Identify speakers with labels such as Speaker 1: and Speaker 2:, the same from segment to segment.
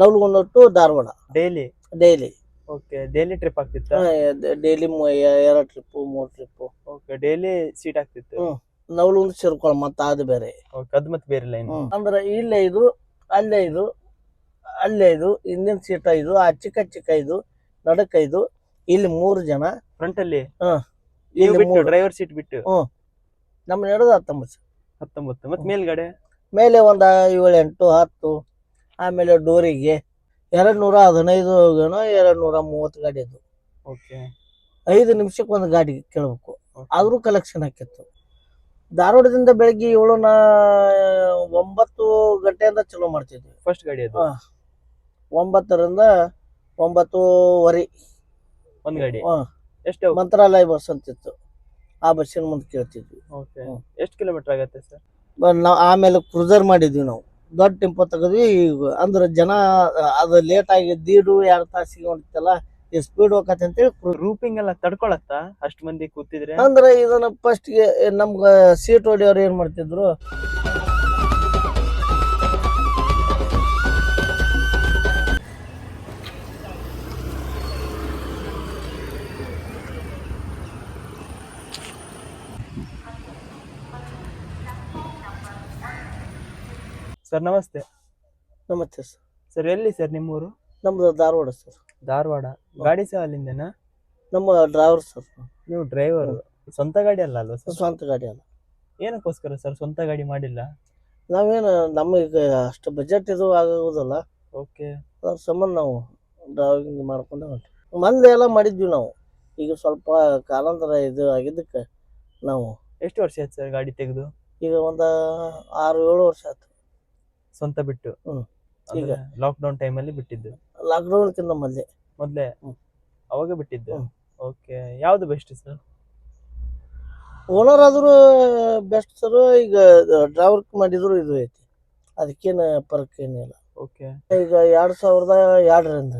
Speaker 1: ನವಲ್ಗೊಂದಟ್ಟು Dharwad.
Speaker 2: Daily
Speaker 1: daily
Speaker 2: okay daily trip ಆಗ್ತಿತ್ತು?
Speaker 1: Daily ಎರಡು trip ಮೂರು ಟ್ರಿಪ್
Speaker 2: ಓಕೆ ಡೈಲಿ ಸೀಟ್ ಆಗ್ತಿತ್ತು.
Speaker 1: ಹ್ಮ್. ನವಲುಂದ ಸೇರ್ಕೊಳ ಮತ್ತೆ ಅದು ಬೇರೆ.
Speaker 2: ಓಕೆ ಅದ್ ಮತ್ತೆ ಬೇರೆ ಲೈನ್
Speaker 1: ಅಂದ್ರೆ ಇಲ್ಲೇ ಇದು ಅಲ್ಲೇ ಇದು ಅಲ್ಲೇ ಇದು ಹಿಂದಿನ ಸೀಟ ಇದು ಆ ಚಿಕ್ಕ ಚಿಕ್ಕ ಇದು ನಡಕ ಇದು ಇಲ್ಲಿ ಮೂರು ಜನ.
Speaker 2: ಫ್ರಂಟ್ ಅಲ್ಲಿ?
Speaker 1: ಹಾ. ಇಲ್ಲಿ
Speaker 2: ಬಿಟ್ಟು ಡ್ರೈವರ್ ಸೀಟ್ ಬಿಟ್ಟು?
Speaker 1: ನಮ್ಮ ನಡೆದು ಹತ್ತೊಂಬತ್ತು.
Speaker 2: ಹತ್ತೊಂಬತ್ತು. ಮತ್ತೆ ಮೇಲ್ಗಡೆ?
Speaker 1: ಮೇಲೆ ಒಂದು ಏಳು ಎಂಟು ಹತ್ತು. ಆಮೇಲೆ ಡೋರಿಗೆ ಎರಡು ನೂರ ಹದಿನೈದು ಏನೋ ಎರಡು ನೂರ ಮೂವತ್ತು ಗಾಡಿ ಅದು.
Speaker 2: ಓಕೆ.
Speaker 1: ಐದು ನಿಮಿಷಕ್ಕೆ ಒಂದು ಗಾಡಿ ಕೇಳಬೇಕು. ಆದರೂ ಕಲೆಕ್ಷನ್ ಹಾಕಿತ್ತು. ಧಾರವಾಡದಿಂದ ಬೆಳಗ್ಗೆ ಏಳು ನಾ ಒಂಬತ್ತು ಗಂಟೆಯಿಂದ ಚಲೋ ಮಾಡ್ತಿದ್ವಿ.
Speaker 2: ಫಸ್ಟ್ ಗಾಡಿ ಅದು.
Speaker 1: ಒಂಬತ್ತರಿಂದ ಒಂಬತ್ತೂವರೆ.
Speaker 2: ಒಂದು ಗಾಡಿ.
Speaker 1: ಹಾಂ.
Speaker 2: ಎಷ್ಟು
Speaker 1: ಮಂತ್ರಾಲಯ ಬಸ್ ಅಂತಿತ್ತು. ಆ ಬಸ್ಸಿನ ಮುಂದೆ ಕೇಳ್ತಿದ್ವಿ.
Speaker 2: ಓಕೆ. ಎಷ್ಟು ಕಿಲೋಮೀಟರ್ ಆಗತ್ತೆ ಸರ್?
Speaker 1: ನಾವು ಆಮೇಲೆ ಕ್ರೂಸರ್ ಮಾಡಿದ್ವಿ ನಾವು. ದೊಡ್ಡ ಟೆಂಪೋ ತೆಗೆದ್ವಿ. ಈಗ ಅಂದ್ರೆ ಜನ ಅದು ಲೇಟ್ ಆಗಿ ದೀಡು ಎರಡು ತಾಸಿಗೆ ಹೊಂಟಿತ್ತಲ್ಲ ಈ ಸ್ಪೀಡ್ ಹೋಗತ್ತೆ ಅಂತ ಹೇಳಿ
Speaker 2: ರೂಪಿಂಗ್ ಎಲ್ಲ ತಡ್ಕೊಳತ್ತ? ಅಷ್ಟ್ ಮಂದಿ ಕೂತಿದ್ರೆ?
Speaker 1: ಅಂದ್ರೆ ಇದನ್ನ ಫಸ್ಟ್ಗೆ ನಮ್ಗ ಸೀಟ್ ಹೊಡಿಯೋರು ಏನ್ ಮಾಡ್ತಿದ್ರು?
Speaker 2: ಸರ್ ನಮಸ್ತೆ.
Speaker 1: ನಮಸ್ತೆ ಸರ್.
Speaker 2: ಸರ್ ಎಲ್ಲಿ ಸರ್ ನಿಮ್ಮೂರು?
Speaker 1: ನಮ್ದು ಧಾರವಾಡ ಸರ್.
Speaker 2: ಧಾರವಾಡ. ಗಾಡಿ ಸಹ ಅಲ್ಲಿಂದನಾ?
Speaker 1: ನಮ್ಮ ಡ್ರೈವರ್ ಸರ್.
Speaker 2: ನೀವು ಡ್ರೈವರ್? ಸ್ವಂತ ಗಾಡಿ ಅಲ್ಲ ಅಲ್ವಾ ಸರ್?
Speaker 1: ಸ್ವಂತ ಗಾಡಿ ಅಲ್ಲ.
Speaker 2: ಏನಕ್ಕೋಸ್ಕರ ಸರ್ ಸ್ವಂತ ಗಾಡಿ ಮಾಡಿಲ್ಲ?
Speaker 1: ನಾವೇನು ನಮಗೆ ಅಷ್ಟು ಬಜೆಟ್ ಇದು ಆಗೋದಿಲ್ಲ
Speaker 2: ಓಕೆ.
Speaker 1: ಅದ್ರ ಸಂಬಂಧ ನಾವು ಡ್ರೈವಿಂಗ್ ಮಾಡ್ಕೊಂಡು ಹೊಂಟ್ವಿ ಮೊದಲು ಎಲ್ಲ ಮಾಡಿದ್ವಿ ನಾವು. ಈಗ ಸ್ವಲ್ಪ ಕಾಲಾಂತರ ಇದು ಆಗಿದ್ದಕ್ಕೆ ನಾವು
Speaker 2: ಎಷ್ಟು ವರ್ಷ ಆಯ್ತು ಸರ್ ಗಾಡಿ ತೆಗೆದು?
Speaker 1: ಈಗ ಒಂದು ಆರು ಏಳು ವರ್ಷ ಆಯ್ತು.
Speaker 2: ಸ್ವಂತ ಬಿಟ್ಟು.
Speaker 1: ಹ್ಮ್.
Speaker 2: ಈಗ ಟೈಮ್ ಟೈಮಲ್ಲಿ ಬಿಟ್ಟಿದ್ದು.
Speaker 1: ಲಾಕ್ಡೌನ್ಕಿಂತ ಮೊದಲೇ.
Speaker 2: ಮೊದ್ಲೇ?
Speaker 1: ಹ್ಮ್.
Speaker 2: ಅವಾಗ ಬಿಟ್ಟಿದ್ದು?
Speaker 1: ಹ್ಮ್.
Speaker 2: ಓಕೆ. ಯಾವ್ದು ಬೆಸ್ಟ್ ಸರ್
Speaker 1: ಓನರ್ ಆದರೂ ಬೆಸ್ಟ್ ಸರ್ ಈಗ ಡ್ರೈವರ್ ಮಾಡಿದ್ರು ಇದು ಐತಿ. ಅದಕ್ಕೇನು ಪರಕ್ ಏನಿಲ್ಲ
Speaker 2: ಓಕೆ.
Speaker 1: ಈಗ ಎರಡು ಸಾವಿರದ ಎರಡರಿಂದ.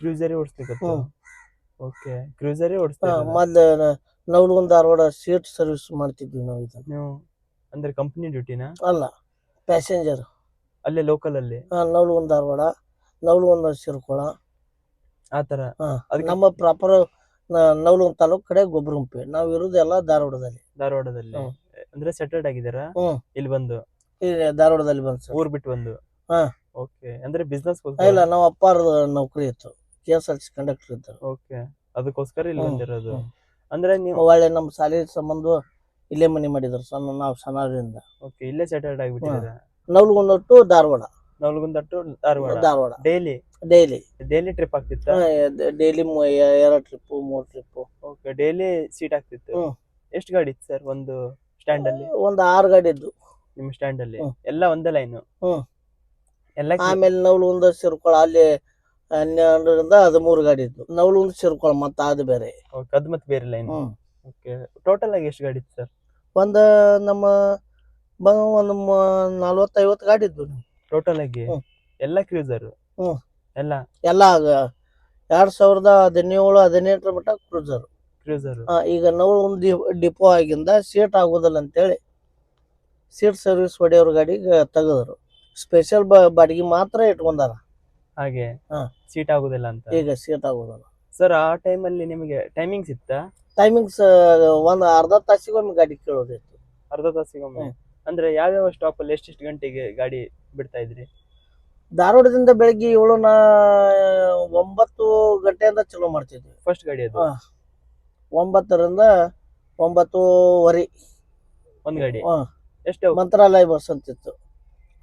Speaker 2: ಕ್ರೂಸರಿ ಓಡಿಸ್ಲಿಕ್ಕೆ
Speaker 1: ಹ್ಮ್.
Speaker 2: ಓಕೆ. ಕ್ರೂಸರಿ ಓಡಿಸ್ತಾ ಮೊದಲು
Speaker 1: ಮೊದ್ಲು ನವಲಗುಂದ ಧಾರವಾಡ ಸೀಟ್ ಸರ್ವಿಸ್ ಮಾಡ್ತಿದ್ವಿ ನಾವು ಇದನ್ನ.
Speaker 2: ನೀವು ಅಂದ್ರೆ ಕಂಪ್ನಿ ಡ್ಯೂಟಿನಾ
Speaker 1: ಅಲ್ಲ ಪ್ಯಾಸೆಂಜರ್
Speaker 2: ಅಲ್ಲೇ ಲೋಕಲ್ ಅಲ್ಲಿ?
Speaker 1: ನವಲಗುಂದ ಧಾರವಾಡ ನವಲಗುಂದ ಸಿರ್ಕೊಳ
Speaker 2: ಆತರ
Speaker 1: ಹಾ.
Speaker 2: ಅದಕ್ಕೆ
Speaker 1: ನಮ್ಮ ಪ್ರಾಪರ್ ನವಲಗುಂದ ತಾಲೂಕ್ ಕಡೆ ಗೊಬ್ಬರಗುಂಪೆ ನಾವ್ ಇರೋದು ಎಲ್ಲ ಧಾರವಾಡದಲ್ಲಿ.
Speaker 2: ಧಾರವಾಡದಲ್ಲಿ.
Speaker 1: ಹ್ಮ್.
Speaker 2: ಅಂದ್ರೆ ಸೆಟಲ್ಡ್ ಆಗಿದಾರ
Speaker 1: ಹ್ಮ್.
Speaker 2: ಇಲ್ಲಿ ಬಂದು?
Speaker 1: ಇಲ್ಲಿ ಧಾರವಾಡದಲ್ಲಿ ಬಂದ್ ಸರ್.
Speaker 2: ಊರ್ ಬಿಟ್ಟು ಬಂದು?
Speaker 1: ಹಾ.
Speaker 2: ಓಕೆ. ಅಂದ್ರೆ ಬಿಸ್ನೆಸ್
Speaker 1: ಇಲ್ಲ ನಮ್ಮ ಅಪ್ಪಾರ ನೌಕರಿ ಇತ್ತು. K S R C conductor ಇದ್ದರು.
Speaker 2: ಓಕೆ. ಅದಕ್ಕೋಸ್ಕರ ಇಲ್ಲಿ
Speaker 1: ಹ್ಮ್.
Speaker 2: ಬಂದಿರೋದು.
Speaker 1: ಹ್ಮ್.
Speaker 2: ಅಂದ್ರೆ ನೀವು
Speaker 1: ಒಳ್ಳೆ ನಮ್ಮ ಶಾಲೆ ಸಂಬಂಧ ಇಲ್ಲೇ ಮನೆ ಮಾಡಿದ್ರು ಸಣ್ಣ ನಾವು ಸಣ್ಣರಿಂದ
Speaker 2: ಓಕೆ ಇಲ್ಲೇ ಸೆಟಲ್ಡ್ ಆಗಿಬಿಟ್ಟಿದ್ದೀರಾ?
Speaker 1: ನವಲಗುಂದಟ್ಟು Dharwad.
Speaker 2: Navalgund to Dharwad.
Speaker 1: Dharwad.
Speaker 2: Daily
Speaker 1: daily
Speaker 2: daily trip ಆಗ್ತಿತ್ತು?
Speaker 1: ಡೈಲಿ ಎರಡು ಟ್ರಿಪ್ ಮೂರು ಟ್ರಿಪ್
Speaker 2: ಓಕೆ ಡೈಲಿ ಸೀಟ್ ಆಗ್ತಿತ್ತು. ಎಷ್ಟು ಗಾಡಿ ಇತ್ತು ಸರ್ ಒಂದು ಸ್ಟ್ಯಾಂಡ್ ಅಲ್ಲಿ?
Speaker 1: ಒಂದು ಆರು ಗಾಡಿ ಇದ್ದು
Speaker 2: ನಿಮ್ಮ ಸ್ಟ್ಯಾಂಡ್ ಅಲ್ಲಿ. ಎಲ್ಲ ಒಂದೇ ಲೈನ್. ಎಲ್ಲ
Speaker 1: ಆಮೇಲೆ ನವಲಗುಂದ ಸಿರ್ಕೊಳ ಅಲ್ಲಿ ಹನ್ನೆರಡರಿಂದ ಹದಿಮೂರು ಗಾಡಿ ಇದ್ದು ನವಲಗುಂದ ಸಿರ್ಕೊಳ ಮತ್ತೆ ಅದು ಬೇರೆ.
Speaker 2: ಓಕೆ ಅದು ಮತ್ತೆ ಬೇರೆ ಲೈನ್ ಓಕೆ ಟೋಟಲ್ ಆಗಿ ಎಷ್ಟು ಗಾಡಿ ಇತ್ತು ಸರ್
Speaker 1: ಒಂದು ನಮ್ಮ ಬ ಒಂದು ನಲ್ವತ್ತೈವತ್ತು ಗಾಡಿ ಇದ್ದು
Speaker 2: ಟೋಟಲ್ ಆಗಿ?
Speaker 1: ಎಲ್ಲಾ
Speaker 2: ಎಲ್ಲ ಕ್ರೂಸರ್
Speaker 1: ಹ್ಮ್.
Speaker 2: ಎಲ್ಲ?
Speaker 1: ಎಲ್ಲ ಆಗ ಎರಡ್ ಸಾವಿರದ ಹದಿನೇಳು ಹದಿನೆಂಟರ ಮಟ್ಟ ಕ್ರೂಸರ್
Speaker 2: ಕ್ರೂಸರ್
Speaker 1: ಈಗ ನಾವು ಡಿಪೋ ಆಗಿಂದ ಸೀಟ್ ಆಗೋದಿಲ್ಲ ಅಂತೇಳಿ ಸೀಟ್ ಸರ್ವಿಸ್ ಹೊಡೆಯೋರ್ ಗಾಡಿಗೆ ತೆಗೆದ್ರು. ಸ್ಪೆಷಲ್ ಬಾಡಿಗೆ ಮಾತ್ರ ಇಟ್ಕೊಂಡಾರ.
Speaker 2: ಹಾಗೆ?
Speaker 1: ಹಾ.
Speaker 2: ಸೀಟ್ ಆಗುದಿಲ್ಲ ಅಂತ?
Speaker 1: ಈಗ ಸೀಟ್ ಆಗೋದಿಲ್ಲ.
Speaker 2: ಸರ್ ಆ time ಅಲ್ಲಿ ನಿಮಗೆ ಟೈಮಿಂಗ್ಸ್ ಇತ್ತಾ?
Speaker 1: ಟೈಮಿಂಗ್ಸ್ ಒಂದ್ ಅರ್ಧ ತಾಸಿಗೊಮ್ಮೆ ಗಾಡಿ ಕೇಳೋದಿತ್ತು.
Speaker 2: ಅರ್ಧ ತಾಸಿಗೊಮ್ಮೆ?
Speaker 1: ಹ್ಮ್.
Speaker 2: ಅಂದ್ರೆ ಯಾವ್ಯಾವ ಸ್ಟಾಪ್ ಅಲ್ಲಿ ಎಷ್ಟೆಷ್ಟು ಗಂಟೆಗೆ ಗಾಡಿ ಬಿಡ್ತಾ ಇದ್ರಿ?
Speaker 1: ಧಾರವಾಡದಿಂದ ಬೆಳಗ್ಗೆ ಏಳು ನಾ ಒಂಬತ್ತು ಗಂಟೆಯಿಂದ ಚಲೋ ಮಾಡ್ತಿದ್ವಿ.
Speaker 2: ಫಸ್ಟ್ ಗಾಡಿ ಅದು?
Speaker 1: ಹಾ. ಒಂಬತ್ತರಿಂದ ಒಂಬತ್ತುವರೆ.
Speaker 2: ಒಂದ್ ಗಾಡಿ?
Speaker 1: ಹಾ.
Speaker 2: ಎಷ್ಟು
Speaker 1: ಮಂತ್ರಾಲಯ ಬಸ್ ಅಂತಿತ್ತು.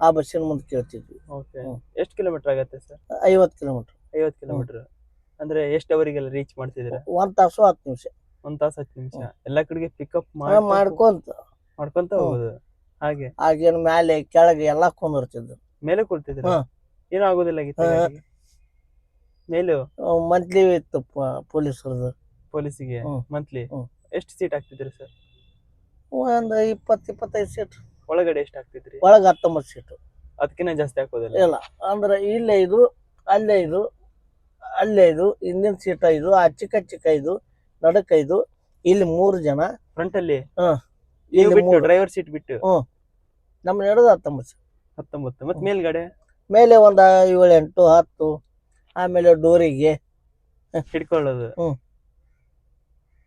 Speaker 1: ಆ ಬಸ್ಸಿನ ಮುಂದೆ ಕೇಳ್ತಿದ್ವಿ.
Speaker 2: Okay
Speaker 1: hmm.
Speaker 2: ಎಷ್ಟು ಕಿಲೋಮೀಟರ್ ಆಗತ್ತೆ ಸರ್
Speaker 1: ಐವತ್ತು ಕಿಲೋಮೀಟರ್
Speaker 2: ಐವತ್ತು ಕಿಲೋಮೀಟರ್ ಅಂದ್ರೆ ಎಷ್ಟು ಅವರಿಗೆಲ್ಲ ರೀಚ್ ಮಾಡ್ತಿದ್ರೆ
Speaker 1: ಒಂದ್ ತಾಸು ಹತ್ತು ನಿಮಿಷ.
Speaker 2: ಒಂದ್ ತಾಸು ಹತ್ತು ನಿಮಿಷ. ಎಲ್ಲಾ ಕಡೆಗೆ ಪಿಕಪ್
Speaker 1: ಮಾಡ್ಕೊಂತ.
Speaker 2: ಮಾಡ್ಕೊಂತ
Speaker 1: ಹ್ಮ್.
Speaker 2: ಹೋಗುದು. ಹಾಗೆ?
Speaker 1: ಆಗೇನು ಮ್ಯಾಲೆ ಕೆಳಗೆ ಎಲ್ಲಾ ಕುಂದಿರ್ತಿದ್ರು
Speaker 2: ಮೇಲೆ ಕೊಡ್ತಿದ್ರ
Speaker 1: ಹಾ.
Speaker 2: ಏನೂ ಆಗೋದಿಲ್ಲ ಆಗಿತ್ತು
Speaker 1: ಹಾ.
Speaker 2: ಮೇಲು?
Speaker 1: ಮಂತ್ಲಿ ಇತ್ತು ಪೊಲೀಸರದು
Speaker 2: ಪೊಲೀಸಿಗೆ?
Speaker 1: ಹ್ಮ್.
Speaker 2: Monthly
Speaker 1: hmm.
Speaker 2: ಎಷ್ಟು ಸೀಟ್ ಆಗ್ತಿದ್ರಿ ಸರ್
Speaker 1: ಒಂದ್ ಇಪ್ಪತ್ ಇಪ್ಪತ್ತೈದು ಸೀಟ್
Speaker 2: ಒಳಗಡೆ ಎಷ್ಟು ಆಗ್ತಿದ್ರಿ
Speaker 1: ಒಳಗ ಹತ್ತೊಂಬತ್ತು ಸೀಟು
Speaker 2: ಅದಕ್ಕಿಂತ ಜಾಸ್ತಿ ಹಾಕೋದಿಲ್ಲ?
Speaker 1: ಇಲ್ಲ. ಅಂದ್ರೆ ಇಲ್ಲೇ ಇದು ಅಲ್ಲೇ ಇದು ಅಲ್ಲೇ ಇದು ಹಿಂದಿನ ಸೀಟ್ ಐದು ಆ ಚಿಕ್ಕ ಚಿಕ್ಕ ಇದು ನಡಕ್ ಐದು ಇಲ್ಲಿ ಮೂರು ಜನ.
Speaker 2: ಫ್ರಂಟ್ ಅಲ್ಲಿ?
Speaker 1: ಹಾ.
Speaker 2: ನೀವು
Speaker 1: ಇಲ್ಲಿ
Speaker 2: ಬಿಟ್ಟು
Speaker 1: ಮೂರು.
Speaker 2: ಡ್ರೈವರ್ ಸೀಟ್ ಬಿಟ್ಟು?
Speaker 1: ನಮ್ಮ ನಡೆದು ಹತ್ತೊಂಬತ್ತು
Speaker 2: ಹತ್ತೊಂಬತ್ತು. ಮತ್ತೆ ಮೇಲ್ಗಡೆ?
Speaker 1: ಮೇಲೆ ಒಂದ ಏಳು ಎಂಟು ಹತ್ತು ಆಮೇಲೆ ಡೋರಿಗೆ.
Speaker 2: ಹಿಡ್ಕೊಳ್ಳೋದು.
Speaker 1: ಹ್ಮ್.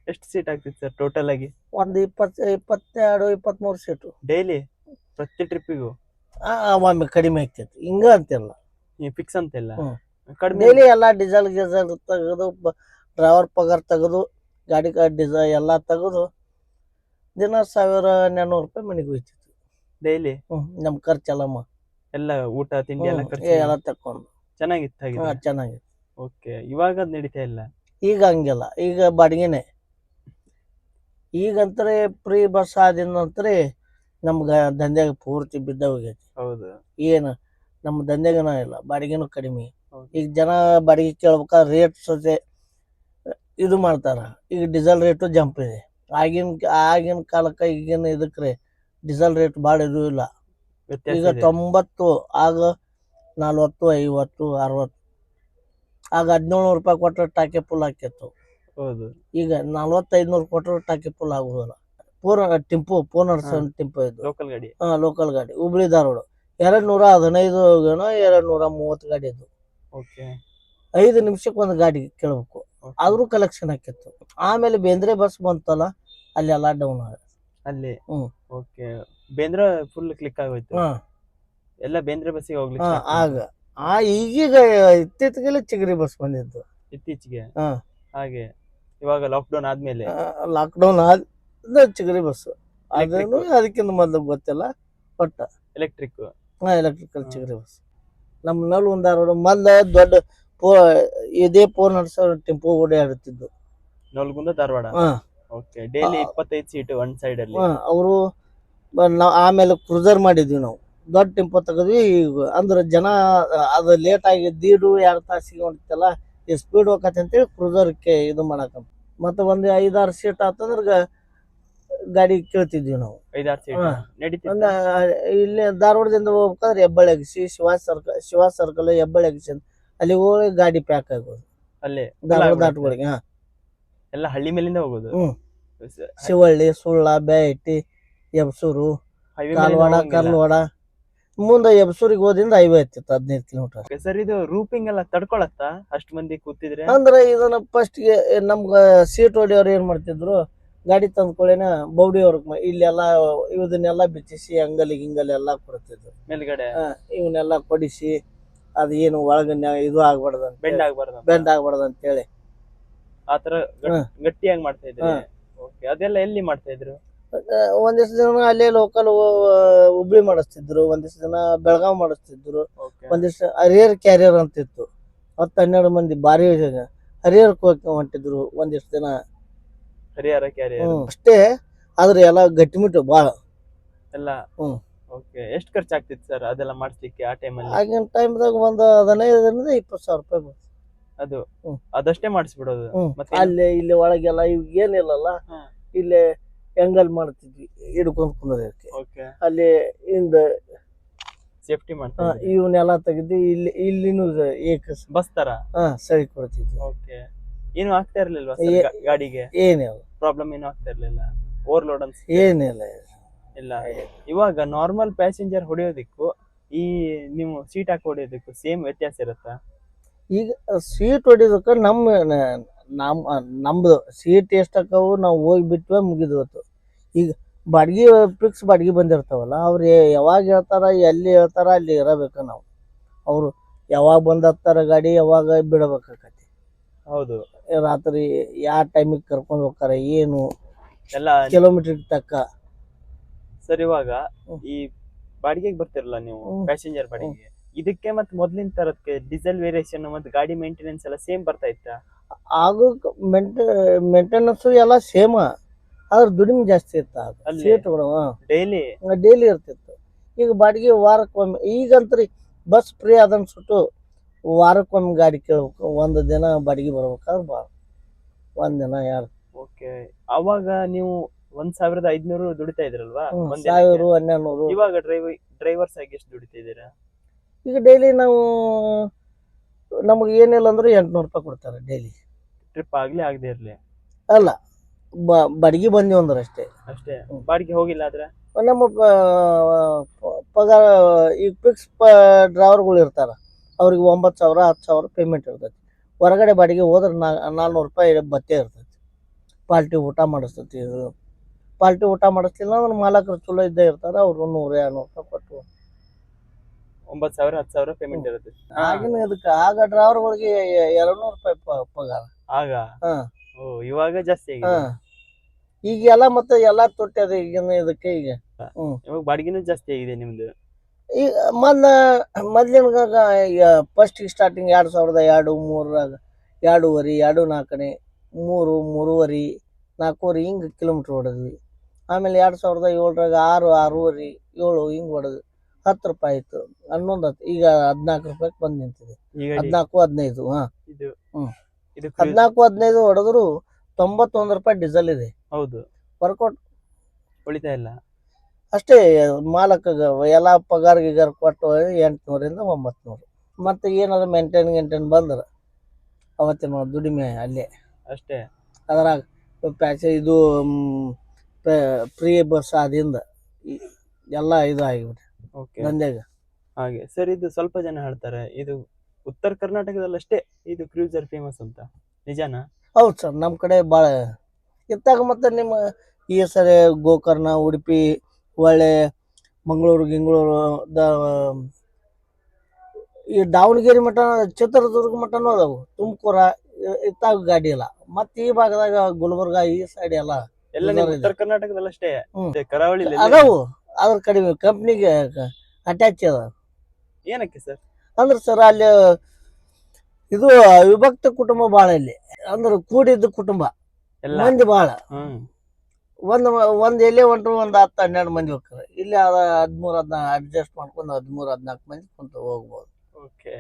Speaker 2: ಎಷ್ಟು ಸೀಟ್ ಆಗ್ತಿತ್ತು ಸರ್ ಟೋಟಲ್ ಆಗಿ?
Speaker 1: ಒಂದು ಇಪ್ಪತ್ತು ಇಪ್ಪತ್ತೆರಡು ಇಪ್ಪತ್ತ್ಮೂರು ಸೀಟು
Speaker 2: ಡೈಲಿ ಪ್ರತಿ ಟ್ರಿಪ್ಪಿಗೂ
Speaker 1: ಆ, ಒಮ್ಮೆ ಕಡಿಮೆ ಆಗ್ತೈತಿ ಹಿಂಗ ಅಂತಿಲ್ಲ.
Speaker 2: ನೀವು ಫಿಕ್ಸ್ ಅಂತಿಲ್ಲ
Speaker 1: ಹ್ಮ್.
Speaker 2: ಕಡಿಮೆ
Speaker 1: ಡೈಲಿ ಎಲ್ಲ ಡೀಸೆಲ್ ಗೀಸಲ್ ತೆಗೆದು ಡ್ರೈವರ್ ಪಗಾರ್ ತೆಗೆದು ಗಾಡಿ ಡೀಸೆಲ್ ಎಲ್ಲ ತೆಗೆದು ದಿನ ಸಾವಿರ ನಾನ್ನೂರು ರೂಪಾಯಿ ಮನೆಗೆ ಹೋಯ್ತಿತ್ತು
Speaker 2: ಡೈಲಿ
Speaker 1: ನಮ್ ನಮ್ಮ ಖರ್ಚೆಲ್ಲ ಮ
Speaker 2: ಎಲ್ಲ ಊಟ ತಿಂಡಿ ಎಲ್ಲ ಖರ್ಚು
Speaker 1: ಎಲ್ಲ ತಕೊಂಡು
Speaker 2: ಚೆನ್ನಾಗಿತ್ತು
Speaker 1: ಹಾಂ ಚೆನ್ನಾಗಿತ್ತು.
Speaker 2: ಓಕೆ ಇವಾಗ ಅದ್ ನಡೀತಾ ಇಲ್ಲ?
Speaker 1: ಈಗ ಹಂಗಿಲ್ಲ. ಈಗ ಬಾಡಿಗೆನೆ. ಈಗಂತಾರೆ ಫ್ರೀ ಬಸ್ ಆದ ನಂತರ ನಮ್ಗೆ ದಂಧೆಗೆ ಪೂರ್ತಿ ಬಿದ್ದ ಹೋಗೈತಿ.
Speaker 2: ಹೌದು.
Speaker 1: ಏನು? ನಮ್ಮ ದಂಧೆಗನ ಇಲ್ಲ ಬಾಡಿಗೆನೂ ಕಡಿಮೆ.
Speaker 2: ಹೌದು.
Speaker 1: ಈಗ ಜನ ಬಾಡಿಗೆ ಕೇಳ್ಬೇಕಾದ್ರೆ ರೇಟ್ ಸೊತೆ ಇದು ಮಾಡ್ತಾರ. ಈಗ ಡೀಸೆಲ್ ರೇಟು ಜಂಪ್ ಇದೆ. ಆಗಿನ ಆಗಿನ ಕಾಲಕ್ಕೆ ಈಗಿನ ಇದಕ್ಕೆ ಡೀಸೆಲ್ ರೇಟ್ ಭಾಳ ಇದು ಇಲ್ಲ.
Speaker 2: ವ್ಯತ್ಯಾಸ
Speaker 1: ಈಗ
Speaker 2: ಇದೆ.
Speaker 1: ತೊಂಬತ್ತು ಆಗ ನಲ್ವತ್ತು ಐವತ್ತು ಅರವತ್ತು. ಆಗ ಹದಿನೇಳು ರೂಪಾಯಿ ಕೊಟ್ಟರೆ ಟಾಕಿ ಫುಲ್ ಹಾಕಿತ್ತು
Speaker 2: ಹೌದು.
Speaker 1: ಈಗ ನಲ್ವತ್ತೈದು ನೂರು ಕೊಟ್ಟರೆ ಟಾಕಿ ಫುಲ್ ಆಗುದಿಲ್ಲ. ಪೂರ ಟಿಂಪು ಪೂರ್ಣ. ಟಿಂಪು ಇದು.
Speaker 2: ಲೋಕಲ್ ಗಾಡಿ.
Speaker 1: ಹಾಂ ಲೋಕಲ್ ಗಾಡಿ. ಹುಬ್ಳಿ ಧಾರವಾಡ. ಎರಡು ನೂರ ಹದಿನೈದು ಏನೋ ಎರಡು ನೂರ ಮೂವತ್ತು ಗಾಡಿ ಇದು.
Speaker 2: ಓಕೆ.
Speaker 1: ಐದು ನಿಮಿಷಕ್ಕೆ ಒಂದು ಗಾಡಿ ಕೇಳಬೇಕು. ಆದ್ರೂ ಕಲೆಕ್ಷನ್ ಹಾಕಿತ್ತು ಆಮೇಲೆ ಬೇಂದ್ರೆ ಬಸ್ ಬಂತಲ್ಲ ಅಲ್ಲೆಲ್ಲ ಎಲ್ಲ ಡೌನ್ ಆಗ
Speaker 2: ಅಲ್ಲಿ?
Speaker 1: ಹ್ಮ್.
Speaker 2: ಓಕೆ. ಬೇಂದ್ರ ಫುಲ್ ಕ್ಲಿಕ್ ಆಗೋಯ್ತು.
Speaker 1: ಹಾ.
Speaker 2: ಎಲ್ಲ ಬೇಂದ್ರೆ ಬಸ್ಸಿಗೆ ಹೋಗ್ಲಿಕ್ಕೆ
Speaker 1: ಹಾ
Speaker 2: start
Speaker 1: ಆಗ. ಆ ಈಗೀಗ ಇತ್ತೀಚೆಗೆಲ್ಲ ಚಿಗರಿ ಬಸ್ ಬಂದಿತ್ತು
Speaker 2: ಇತ್ತೀಚೆಗೆ?
Speaker 1: ಹಾ.
Speaker 2: ಹಾಗೆ. ಇವಾಗ ಲಾಕ್ಡೌನ್ ಆದ್ಮೇಲೆ?
Speaker 1: ಲಾಕ್ಡೌನ್ ಆದ ಚಿಗರಿ ಬಸ್. ಆದ್ರೂ ಅದಕ್ಕಿಂತ ಮೊದಲು ಗೊತ್ತಿಲ್ಲ ಒಟ್ಟ
Speaker 2: ಎಲೆಕ್ಟ್ರಿಕ್
Speaker 1: ಹಾ ಎಲೆಕ್ಟ್ರಿಕಲ್
Speaker 2: ಹಾ.
Speaker 1: ಚಿಗರಿ ಬಸ್. ನಮ್ಮ ನಲ್ಲಿ ಒಂದು ಧಾರವಾಡ ಮೊದ್ಲ ದೊಡ್ಡ ಪೋ ಇದೇ ಪೋರ್ ನಡ್ಸೋ ಟೆಂಪೋ ಓಡಾಡುತ್ತಿದ್ದು
Speaker 2: ನಲ್ಗುಂದ ಧಾರವಾಡ?
Speaker 1: ಹಾ.
Speaker 2: ಓಕೆ ಡೈಲಿ
Speaker 1: ಆ-
Speaker 2: ಇಪ್ಪತ್ತೈದು ಸೀಟ್ ಒನ್ ಸೈಡ್ ಅಲ್ಲಿ.
Speaker 1: ಅವರು ನಾವು ಆಮೇಲೆ ಕ್ರೂಸರ್ ಮಾಡಿದ್ವಿ ನಾವು. ದೊಡ್ಡ ಟೆಂಪೋ ತೆಗೆದ್ವಿ ಅಂದ್ರೆ ಜನ ಅದು ಲೇಟ್ ಆಗಿ ದೀಡು ಎರಡು ತಾಸಿಗೆ ಹೊಂಟಿತ್ತಲ್ಲ ಈ ಸ್ಪೀಡ್ ಹೋಗತ್ತೆ ಅಂತೇಳಿ ಕ್ರೂಸರ್ಗೆ ಇದು ಮಾಡಕಂತ ಮತ್ತೆ ಒಂದು ಐದಾರು ಸೀಟ್ ಆತಂದ್ರೆ ಗಾಡಿ ಕೇಳ್ತಿದ್ವಿ ನಾವು.
Speaker 2: ಐದಾರು ಸೀಟ್
Speaker 1: ಒಂದು ಇಲ್ಲಿ ಧಾರವಾಡದಿಂದ ಹೋಗ್ಬೇಕಾದ್ರೆ ಹೆಬ್ಬಳ್ಳಿ ಅಗಸಿ ಶಿವ ಸರ್ಕಲ್ ಶಿವ ಸರ್ಕಲ್ ಹೆಬ್ಬಳ್ಳಿ ಅಗಸಿ ಅಂತ ಅಲ್ಲಿ ಹೋಗಿ ಗಾಡಿ ಪ್ಯಾಕ್ ಆಗೋದು.
Speaker 2: ಅಲ್ಲಿ.
Speaker 1: ಧಾರವಾಡ. ದಾಟ್ಗಳಿಗೆ ಹಾ.
Speaker 2: ಎಲ್ಲ ಹಳ್ಳಿ ಮೇಲಿಂದ ಹೋಗೋದು.
Speaker 1: ಹ್ಮ್. ಶಿವಳ್ಳಿ ಸುಳ್ಳ ಬ್ಯಾಟಿ ಎಬ್ಸೂರು
Speaker 2: ಹೈವೇ
Speaker 1: ಕಾಲ್ವಾಡ. ಕರ್ಲವಾಡ. ಮುಂದೆ ಎಬ್ಸೂರಿಗೆ ಹೋದಿಂದ ಐವೇ ಹತ್ತಿತ್ತು ಹದಿನೈದು ಕಿಲೋಮೀಟರ್
Speaker 2: ಸರ್ ಇದು ರೂಪಿಂಗ್ ಎಲ್ಲ ತಡ್ಕೊಳತ್ತಾ? ಅಷ್ಟ್ ಮಂದಿ ಕೂತಿದ್ರೆ?
Speaker 1: ಅಂದ್ರೆ ಇದನ್ನ ಫಸ್ಟ್ಗೆ ನಮ್ಗ ಸೀಟ್ ಹೊಡಿಯೋರು ಏನ್ ಮಾಡ್ತಿದ್ರು? ಗಾಡಿ ತಂದ್ಕೊಳ್ಳೇನ ಬೌಡಿ ಅವ್ರಿಗೆ ಇಲ್ಲೆಲ್ಲ ಇದನ್ನೆಲ್ಲ ಬಿಚ್ಚಿಸಿ ಅಂಗಲಿ ಗಿಂಗಲಿ ಎಲ್ಲ ಕೊಡ್ತಿದ್ರು.
Speaker 2: ಮೇಲ್ಗಡೆ?
Speaker 1: ಆ, ಇವನ್ನೆಲ್ಲ ಕೊಡಿಸಿ ಅದು ಏನು ಒಳಗ ಇದು ಆಗ್ಬಾರ್ದು
Speaker 2: ಬೆಂಡ್ ಆಗ್ಬಾರ್ದು
Speaker 1: ಬೆಂಡ್ ಆಗ್ಬಾರ್ದು ಅಂತೇಳಿ
Speaker 2: ಆತರ. ಗಟ್ಟಿಯಾಗಿ ಮಾಡ್ತಾ ಇದ್ರಿ. ಓಕೆ ಅದೆಲ್ಲ ಎಲ್ಲಿ ಮಾಡ್ತಾ ಇದ್ರು?
Speaker 1: ಒಂದಿಷ್ಟು ಜನ ಅಲ್ಲೇ ಲೋಕಲ್ ಹುಬ್ಳಿ ಮಾಡಿಸ್ತಿದ್ರು ಒಂದಿಷ್ಟು ಜನ ಬೆಳಗಾವ್ ಮಾಡಿಸ್ತಿದ್ರು. ಒಂದಿಷ್ಟು ಹರಿಹರ್ ಕ್ಯಾರಿಯರ್ ಅಂತ ಇತ್ತು ಹತ್ತು ಹನ್ನೆರಡು ಮಂದಿ ಭಾರಿ ಹರಿಹರ್ ಹೊಂಟಿದ್ರು ಒಂದಿಷ್ಟು ಜನ
Speaker 2: ಹರಿಹರ ಕ್ಯಾರಿಯರ್
Speaker 1: ಅಷ್ಟೇ. ಆದ್ರೆ ಎಲ್ಲ ಗಟ್ಟಿಮಿಟ್ಟು ಬಾಳ
Speaker 2: ಎಲ್ಲ?
Speaker 1: ಹ್ಮ್.
Speaker 2: ಓಕೆ ಎಷ್ಟು ಖರ್ಚಾಗ್ತಿತ್ತು ಸರ್ ಅದೆಲ್ಲ ಮಾಡಿಸ್ಲಿಕ್ಕೆ ಆ ಟೈಮಲ್ಲಿ
Speaker 1: ಆಗಿನ ಟೈಮ್ದಾಗ ಒಂದು ಹದಿನೈದರಿಂದ ಇಪ್ಪತ್ತು ಸಾವಿರ ರೂಪಾಯಿ
Speaker 2: ಅದು ಅದಷ್ಟೇ ಮಾಡಿಸ್ಬಿಡೋದು.
Speaker 1: ಅಲ್ಲಿ ಇಲ್ಲಿ ಒಳಗೆಲ್ಲ ಇವ್ ಏನಿಲ್ಲಲ್ಲ ಇಲ್ಲೇ ಹೆಂಗಲ್ ಮಾಡ್ತಿದ್ವಿ ಹಿಡ್ಕೊಂಡ್ ಕುಂದ್ರಕ್ಕೆ
Speaker 2: ಓಕೆ.
Speaker 1: ಅಲ್ಲಿ ಇಂದ
Speaker 2: ಸೇಫ್ಟಿ ಮಾಡ್ತಾರೆ
Speaker 1: ಇವನ್ನೆಲ್ಲ ತೆಗೆದು ಇಲ್ಲಿ ಇಲ್ಲಿನೂ ಏಕ
Speaker 2: ಬಸ್ ತರ
Speaker 1: ಸರಿ ಕೊಡ್ತಿದ್ವಿ.
Speaker 2: ಓಕೆ. ಏನು ಆಗ್ತಾ ಇರ್ಲಿಲ್ವಾ ಗಾಡಿಗೆ?
Speaker 1: ಏನಿಲ್ಲ
Speaker 2: ಪ್ರಾಬ್ಲಮ್ ಏನು ಆಗ್ತಾ ಇರ್ಲಿಲ್ಲ? ಓವರ್ಲೋಡ್ ಅನ್ಸ್
Speaker 1: ಏನಿಲ್ಲ
Speaker 2: ಇಲ್ಲ. ಇವಾಗ ನಾರ್ಮಲ್ ಪ್ಯಾಸೆಂಜರ್ ಹೊಡೆಯೋದಕ್ಕೂ ಈ ನೀವು ಸೀಟ್ ಹಾಕಿ ಹೊಡೆಯೋದಕ್ಕೂ ಸೇಮ್ ವ್ಯತ್ಯಾಸ ಇರುತ್ತಾ?
Speaker 1: ಈಗ ಸೀಟ್ ಹೊಡಿದಕ್ಕೆ ನಮ್ಮ ನಮ್ಮ ನಮ್ಮದು ಸೀಟ್ ಎಷ್ಟಕ್ಕವು ನಾವು ಹೋಗಿ ಬಿಟ್ವೆ ಮುಗಿದ್ವತ್ತು ಈಗ ಬಾಡ್ಗಿ ಫಿಕ್ಸ್ ಬಾಡ್ಗಿ ಬಂದಿರ್ತಾವಲ್ಲ ಅವ್ರು ಯಾವಾಗ ಹೇಳ್ತಾರ ಎಲ್ಲಿ ಹೇಳ್ತಾರ ಅಲ್ಲಿ ಇರಬೇಕು ನಾವು. ಅವರು ಯಾವಾಗ ಬಂದ್ ಹತ್ತಾರ ಗಾಡಿ ಯಾವಾಗ ಬಿಡಬೇಕಾಕತಿ.
Speaker 2: ಹೌದು.
Speaker 1: ರಾತ್ರಿ ಯಾವ ಟೈಮಿಗೆ ಕರ್ಕೊಂಡು ಹೋಗ್ತಾರ ಏನು
Speaker 2: ಎಲ್ಲ
Speaker 1: ಕಿಲೋಮೀಟರ್ ತಕ್ಕ.
Speaker 2: ಸರ್ ಇವಾಗ ಈ ಬಾಡಿಗೆಗೆ ಬರ್ತಿರಲ್ಲ ನೀವು. ಪ್ಯಾಸೆಂಜರ್ ಬಾಡಿಗೆ ಇದಕ್ಕೆ ಮತ್ತೆ ಮೊದ್ಲಿನ ತರಕ್ಕೆ ಡೀಸೆಲ್ ವೇರಿಯೇಷನ್ ಮತ್ತೆ ಗಾಡಿ ಮೇಂಟೆನೆನ್ಸ್ ಎಲ್ಲ ಸೇಮ್ ಬರ್ತಾ ಇತ್ತ?
Speaker 1: ಆಗೋ ಮೆಂಟೆ ಮೇಂಟೆನೆನ್ಸ್ ಎಲ್ಲ ಸೇಮ ಆದ್ರೆ ದುಡಿಮೆ ಜಾಸ್ತಿ ಇತ್ತು?
Speaker 2: ಅಲ್ಲಿ?
Speaker 1: ಸೀಟ್ಗಳು
Speaker 2: ಡೈಲಿ
Speaker 1: ಡೈಲಿ ಇರ್ತಿತ್ತು. ಈಗ ಬಾಡಿಗೆ ವಾರಕ್ಕೊಮ್ಮೆ ಈಗಂತ್ರಿ ಬಸ್ ಫ್ರೀ ಅದನ್ನ ಸುಟ್ಟು ವಾರಕ್ಕೊಮ್ಮೆ ಗಾಡಿ ಕೇಳ್ಬೇಕು. ಒಂದು ದಿನ ಬಾಡಿಗೆ ಬರ್ಬೇಕಾದ್ರೆ ಬಾ. ಒಂದ್ ದಿನ ಎರಡು
Speaker 2: ಓಕೆ ಅವಾಗ ನೀವು ಒಂದ್ ಸಾವಿರದ ಐದ್ನೂರು ದುಡಿತಾ ಇದ್ರಲ್ವಾ? ಒಂದ್ ದಿನಕ್ಕೆ?
Speaker 1: ಸಾವಿರ ಹನ್ನೆರಡು ನೂರು
Speaker 2: ಇವಾಗ ಡ್ರೈವರ್ ಡ್ರೈವರ್ಸ್ ಆಗಿ ಎಷ್ಟು ದುಡಿತಾ ಇದ್ದೀರಾ?
Speaker 1: ಈಗ ಡೈಲಿ ನಾವು ನಮಗೆ ಏನಿಲ್ಲ ಅಂದ್ರೆ ಎಂಟ್ನೂರು ರೂಪಾಯಿ ಕೊಡ್ತಾರೆ ಡೈಲಿ
Speaker 2: ಟ್ರಿಪ್ ಆಗಲಿ ಆಗದೆ ಇರಲಿ.
Speaker 1: ಅಲ್ಲ ಬ ಬಾಡಿಗೆ ಬಂದೀವಿ ಅಂದ್ರೆ ಅಷ್ಟೇ.
Speaker 2: ಅಷ್ಟೇ. ಬಾಡಿಗೆ ಹೋಗಿಲ್ಲ ಆದ್ರೆ?
Speaker 1: ನಮ್ಮ ಪಗಾರ ಈಗ ಫಿಕ್ಸ್ ಪ ಡ್ರೈವರ್ಗಳು ಇರ್ತಾರೆ. ಅವ್ರಿಗೆ ಒಂಬತ್ತು ಸಾವಿರ ಹತ್ತು ಸಾವಿರ ಪೇಮೆಂಟ್ ಇರ್ತೈತಿ. ಹೊರಗಡೆ ಬಾಡಿಗೆ ಹೋದ್ರೆ ನಾ ನಾಲ್ನೂರು ರೂಪಾಯಿ ಬತ್ತೆ ಇರ್ತೈತಿ. ಪಾಲ್ಟಿ ಊಟ ಮಾಡಿಸ್ತೈತಿ ಇದು. ಪಾಲ್ಟಿ ಊಟ ಮಾಡಿಸ್ಲಿಲ್ಲ ಅಂದ್ರೆ ಮಾಲಕರು ಚಲೋ ಇದ್ದೇ ಇರ್ತಾರೆ ಅವರು ನೂರು ಎರಡ್ನೂರು ರೂಪಾಯಿ ಕೊಟ್ಟು
Speaker 2: ಒಂಬತ್ ಸಾವಿರ ಹತ್ತು ಸಾವಿರ ಪೇಮೆಂಟ್ ಇರುತ್ತೆ.
Speaker 1: ಆಗಿನ ಇದಕ್ಕೆ ಆಗ ಡ್ರೈವರ್ಗಳಿಗೆ ಎರಡು ನೂರು ರೂಪಾಯಿ ಪ- ಪಗಾರ.
Speaker 2: ಆಗ?
Speaker 1: ಹಾ.
Speaker 2: ಓ ಇವಾಗ ಜಾಸ್ತಿ
Speaker 1: ಹಾ.
Speaker 2: ಆಗಿದೆ
Speaker 1: ಈಗ ಎಲ್ಲ ಮತ್ತೆ ಎಲ್ಲ ತೊಟ್ಟದ ಈಗಿನ ಇದಕ್ಕೆ ಈಗ.
Speaker 2: ಇವಾಗ ಬಾಡಿಗೆನೂ ಜಾಸ್ತಿ ಆಗಿದೆ ನಿಮ್ದು.
Speaker 1: ಈಗ ಮೊದ್ಲ ಮೊದ್ಲಿನ ಫಸ್ಟ್ ಸ್ಟಾರ್ಟಿಂಗ್ ಎರಡು ಸಾವಿರದ ಎರಡು ಮೂರರಾಗ ಎರಡೂವರೆ ಎರಡು ನಾಲ್ಕನೇ ಮೂರು ಮೂರುವರೆ ನಾಲ್ಕೂವರೆ ಹಿಂಗೆ ಕಿಲೋಮೀಟ್ರ್ ಹೊಡೆದ್ವಿ ಆಮೇಲೆ ಎರಡು ಸಾವಿರದ ಏಳರಾಗ ಆರು ಆರೂವರೆ ಏಳು ಹಿಂಗೆ ಹೊಡೆದ್ವಿ ಹತ್ತು ರೂಪಾಯಿ ಇತ್ತು ಹನ್ನೊಂದು ಹತ್ತು ಈಗ ಹದಿನಾಲ್ಕು ರೂಪಾಯಿಗೆ ಬಂದ್ ನಿಂತಿದೆ. ಹದಿನಾಲ್ಕು ಹದಿನೈದು ಹಾ. ಹ್ಮ್. ಹದಿನಾಲ್ಕು ಹದಿನೈದು ಹೊಡೆದ್ರು ತೊಂಬತ್ತೊಂದು ರೂಪಾಯಿ ಡೀಸೆಲ್ ಇದೆ.
Speaker 2: ಹೌದು.
Speaker 1: ವರ್ಕೌಟ್
Speaker 2: ಉಳಿತಾಯ ಇಲ್ಲ.
Speaker 1: ಅಷ್ಟೇ ಮಾಲಕ ಎಲ್ಲ ಪಗಾರ ಗಿಗಾರ ಕೊಟ್ಟು ಎಂಟುನೂರಿಂದ ಒಂಬತ್ತು ನೂರು ಮತ್ತೆ ಏನಾದ್ರು ಮೇಂಟೈನ್ ಗಿಂಟೈನ್ ಬಂದ್ರೆ ಅವತ್ತಿನ ದುಡಿಮೆ ಅಲ್ಲೇ.
Speaker 2: ಅಷ್ಟೇ.
Speaker 1: ಅದರ ಪ್ಯಾಚ ಇದು ಫ್ರೀ ಬಸ್ ಆದಿಂದ ಎಲ್ಲ ಇದು ಆಗಿಬಿಟ್ಟು
Speaker 2: ಓಕೆ
Speaker 1: ನಂದೇಗ
Speaker 2: ಹಾಗೆ. ಸರ್ ಇದು ಸ್ವಲ್ಪ ಜನ ಹೇಳ್ತಾರೆ ಇದು ಉತ್ತರ ಕರ್ನಾಟಕದಲ್ಲಿ ಅಷ್ಟೇ ಇದು ಕ್ರೂಸರ್ ಫೇಮಸ್ ಅಂತ. ನಿಜಾನಾ?
Speaker 1: ಹೌದು ಸರ್ ನಮ್ಮ ಕಡೆ ಭಾಳ ಇತ್ತಾಗ ಮತ್ತೆ ನಿಮ್ಮ ಈ ಸರಿ ಗೋಕರ್ಣ ಉಡುಪಿ ಒಳ್ಳೆ ಮಂಗಳೂರು ಗಿಂಗಳೂರು ದ ಈ ದಾವಣಗೆರೆ ಮಠ ಚಿತ್ರದುರ್ಗ ಮಠನೂ ಅದಾವು. ತುಮಕೂರ ಇತ್ತಾಗ ಗಾಡಿ ಇಲ್ಲ ಮತ್ತ ಈ ಭಾಗದಾಗ ಗುಲ್ಬರ್ಗ ಈ ಸೈಡ್ ಎಲ್ಲ
Speaker 2: ಎಲ್ಲ ನಿಮ್ಮ ಉತ್ತರ ಕರ್ನಾಟಕದಲ್ಲಿ ಅಷ್ಟೇ
Speaker 1: ಹ್ಮ್.
Speaker 2: ಕರಾವಳಿ
Speaker 1: ಅದಾವು. ಅದ್ರ ಕಡಿಮೆ ಕಂಪ್ನಿಗೆ ಅಟ್ಯಾಚ್ ಅದ.
Speaker 2: ಏನಕ್ಕೆ ಸರ್
Speaker 1: ಅಂದ್ರೆ ಸರ್ ಅಲ್ಲಿ ಇದು ವಿಭಕ್ತ ಕುಟುಂಬ ಭಾಳ ಇಲ್ಲಿ. ಅಂದ್ರೆ ಕೂಡಿದ್ದ ಕುಟುಂಬ.
Speaker 2: ಎಲ್ಲ.
Speaker 1: ಮಂದಿ ಭಾಳ ಒಂದು ಒಂದು ಎಲೆ ಹೊಂಟ್ರು ಒಂದು ಹತ್ತು ಹನ್ನೆರಡು ಮಂದಿ ಹೋಗ್ತಾರೆ. ಇಲ್ಲಿ ಅದ ಹದಿಮೂರು ಹದಿನಾ ಅಡ್ಜಸ್ಟ್ ಮಾಡ್ಕೊಂಡು ಹದಿಮೂರು ಹದಿನಾಲ್ಕು ಮಂದಿ ಕುಂತು ಹೋಗ್ಬೋದು.
Speaker 2: ಓಕೆ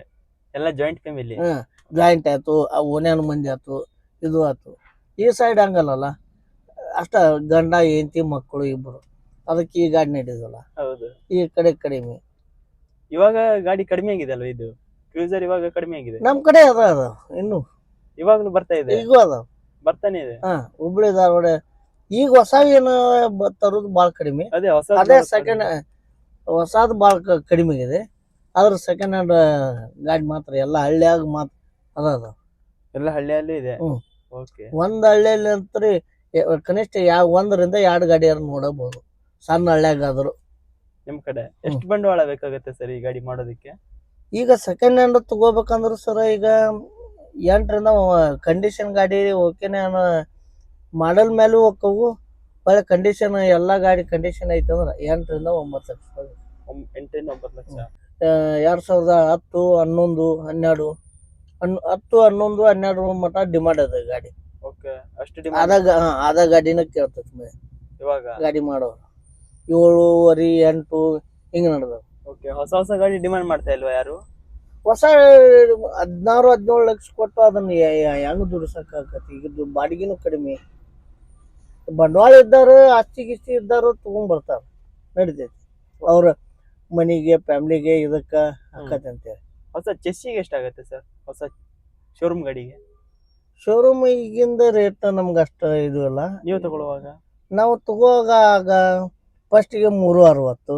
Speaker 2: ಎಲ್ಲ ಜಾಯಿಂಟ್ ಫ್ಯಾಮಿಲಿ
Speaker 1: ಹಾಂ ಜಾಯಿಂಟ್ ಆಯ್ತು ಆ ಓನ್ಯಾನ ಮಂದಿ ಆಯ್ತು ಇದು ಆಯ್ತು. ಈ ಸೈಡ್ ಹಂಗಲ್ಲಲ್ಲ ಅಷ್ಟ ಗಂಡ ಹೆಂಡತಿ ಮಕ್ಕಳು ಇಬ್ಬರು ಅದಕ್ಕೆ ಈ ಗಾಡಿ ನಡೆಯೋದಲ್ಲ
Speaker 2: ಹೌದು.
Speaker 1: ಈ ಕಡೆ ಕಡಿಮೆ.
Speaker 2: ಇವಾಗ ಗಾಡಿ ಕಡಿಮೆ ಆಗಿದೆ ಅಲ್ವಾ ಇದು? ಕ್ರೂಸರ್ ಇವಾಗ ಕಡಿಮೆ ಆಗಿದೆ.
Speaker 1: ನಮ್ ಕಡೆ ಅದ ಅದ. ಇನ್ನು
Speaker 2: ಇವಾಗ್ಲೂ ಬರ್ತಾ ಇದೆ?
Speaker 1: ಈಗ ಅದ.
Speaker 2: ಬರ್ತಾನೆ ಇದೆ.
Speaker 1: ಹಾ ಹುಬ್ಳಿ ಧಾರವಾಡ. ಈಗ ಹೊಸ ಏನು ಬ- ತರೋದು ಬಾಳ ಕಡಿಮೆ.
Speaker 2: ಅದೇ ಹೊಸ
Speaker 1: ಅದೇ ಸೆಕೆಂಡ್ ಹೊಸದು ಬಾಳ ಕಡಿಮೆ ಇದೆ ಆದ್ರೆ ಸೆಕೆಂಡ್ ಹ್ಯಾಂಡ್ ಗಾಡಿ ಮಾತ್ರ ಎಲ್ಲ ಹಳ್ಳಿಯಾಗ ಮಾತ್ರ ಅದ ಅದ.
Speaker 2: ಎಲ್ಲ ಹಳ್ಳಿಯಲ್ಲಿ ಇದೆ?
Speaker 1: ಹ್ಮ್.
Speaker 2: ಓಕೆ
Speaker 1: ಒಂದ್ ಹಳ್ಳಿಯಲ್ಲಿ ಅಂತ್ರಿ ಎ- ಕನಿಷ್ಠ ಯಾವ ಒಂದರಿಂದ ಎರಡು ಗಾಡಿಯಾರು ನೋಡಬಹುದು ಸಣ್ಣ ಹಳ್ಳಿಯಾಗ ಆದ್ರು
Speaker 2: ನಿಮ್ ಕಡೆ ಎಷ್ಟು ಬಂಡವಾಳ ಬೇಕಾಗುತ್ತೆ ಸರ್ ಈ ಗಾಡಿ ಮಾಡೋದಕ್ಕೆ?
Speaker 1: ಈಗ ಸೆಕೆಂಡ್ ಹ್ಯಾಂಡ್ ತಗೋಬೇಕಂದ್ರೆ ಸರ್ ಈಗ ಎಂಟರಿಂದ ಕಂಡೀಷನ್ ಗಾಡಿ ಓಕೆನೆ ಮಾಡಲ್ ಮೇಲೂ ಹೋಕ್ಕವು ಒಳ್ಳೆ ಕಂಡೀಷನ್ ಎಲ್ಲಾ ಗಾಡಿ ಕಂಡೀಷನ್ ಐತೆ ಅಂದ್ರೆ ಎಂಟರಿಂದ ಒಂಬತ್ತು ಲಕ್ಷ
Speaker 2: ಎಂಟರಿಂದ ಒಂಬತ್ತು ಲಕ್ಷ.
Speaker 1: ಎರಡು ಸಾವಿರದ ಹತ್ತು ಹನ್ನೊಂದು ಹನ್ನೆರಡು. ಹನ್- ಹತ್ತು ಹನ್ನೊಂದು ಹನ್ನೆರಡು ಮಟ್ಟ ಡಿಮಾಂಡ್ ಅದ ಗಾಡಿ.
Speaker 2: ಓಕೆ ಅಷ್ಟು ಡಿಮಾಂಡ್
Speaker 1: ಅದ ಗಾಡಿನ ಕೇಳ್ತೈತಿ
Speaker 2: ಇವಾಗ?
Speaker 1: ಗಾಡಿ ಮಾಡೋರು. ಏಳುವರೆ ಎಂಟು ಹಿಂಗೆ ನಡೆದವು.
Speaker 2: ಓಕೆ ಹೊಸ ಹೊಸ ಗಾಡಿ ಡಿಮಾಂಡ್ ಮಾಡ್ತಾ ಇಲ್ವಾ ಯಾರು?
Speaker 1: ಹೊಸ ಹದಿನಾರು ಹದಿನೇಳು ಲಕ್ಷ ಕೊಟ್ಟು ಅದನ್ನ ಹೆಂಗ್ ದುಡಿಸಕ್ಕಾಗತ್ತೆ? ಈಗ ಬಾಡಿಗೆನೂ ಕಡಿಮೆ. ಬಂಡವಾಳ ಇದ್ದಾರು ಆಸ್ತಿ ಗಿಸ್ತಿ ಇದ್ದಾರು ತಗೊಂಡ್ ಬರ್ತಾರ ನಡಿತೈತಿ. ಅವ್ರ ಮನಿಗೆ ಫ್ಯಾಮಿಲಿಗೆ ಇದಕ್ಕ ಹಾಕತ್ತೆ ಅಂತೇಳಿ
Speaker 2: ಹೊಸ ಚೆಸ್ಸಿಗೆ ಎಷ್ಟಾಗತ್ತೆ ಸರ್ ಹೊಸ ಶೋರೂಮ್ ಗಾಡಿಗೆ?
Speaker 1: ಶೋರೂಮ್ ಈಗಿಂದ ರೇಟ್ ನಮ್ಗೆ ಅಷ್ಟ ಇದು ಇಲ್ಲ.
Speaker 2: ನೀವು ತಗೊಳ್ಳುವಾಗ?
Speaker 1: ನಾವು ತಗೋವಾಗ ಆಗ ಫಸ್ಟಿಗೆ ಮೂರು ಅರವತ್ತು